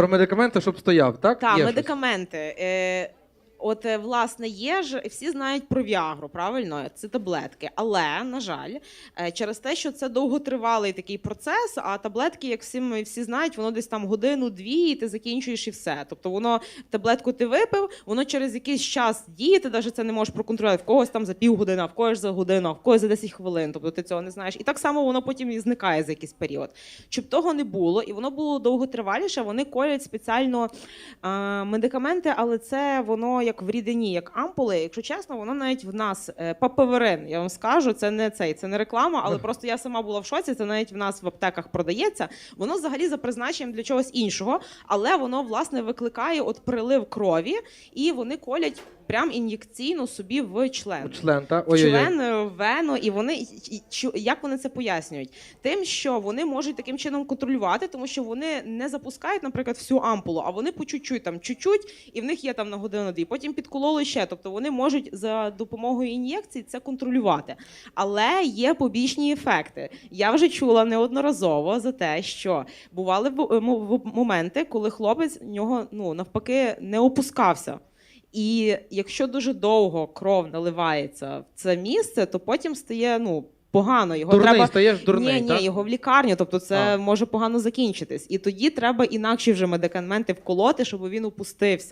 Про медикаменти, щоб стояв, так? Так, Є щось? медикаменти. Е, От, е, власне, є ж всі знають про Віагру, правильно? Це таблетки. Але, на жаль, е, через те, що це довготривалий такий процес, а таблетки, як всі ми всі знають, воно десь там годину-дві, і ти закінчуєш і все. Тобто воно таблетку ти випив, воно через якийсь час діє, ти навіть це не можеш проконтролювати. В когось там за півгодини, а в когось за годину, в когось за 10 хвилин. Тобто ти цього не знаєш. І так само воно потім і зникає за якийсь період. Щоб того не було, і воно було довготриваліше, вони колять спеціально а, медикаменти, але це воно як в рідині, як ампули. Якщо чесно, воно навіть в нас е, папаверин. Я вам скажу, це не цей, це не реклама, але просто я сама була в шоці. Це навіть в нас в аптеках продається. Воно взагалі за призначенням для чогось іншого, але воно власне викликає от прилив крові, і вони колять прям ін'єкційно собі в член Член, так? Ой-ой-ой. член, е, вену, і вони і- і- як вони це пояснюють? Тим, що вони можуть таким чином контролювати, тому що вони не запускають, наприклад, всю ампулу, а вони по чуть-чуть, там чуть-чуть, і в них є там на годину дві. Потім підкололи ще. Тобто вони можуть за допомогою ін'єкцій це контролювати. Але є побічні ефекти. Я вже чула неодноразово за те, що бували бу- е, моменти, коли хлопець в нього ну навпаки не опускався. І якщо дуже довго кров наливається в це місце, то потім стає ну погано. Його Дурний треба стаєш дурний, ні, ні, так? його в лікарню. Тобто, це А. може погано закінчитись. І тоді треба інакші вже медикаменти вколоти, щоб він опустився.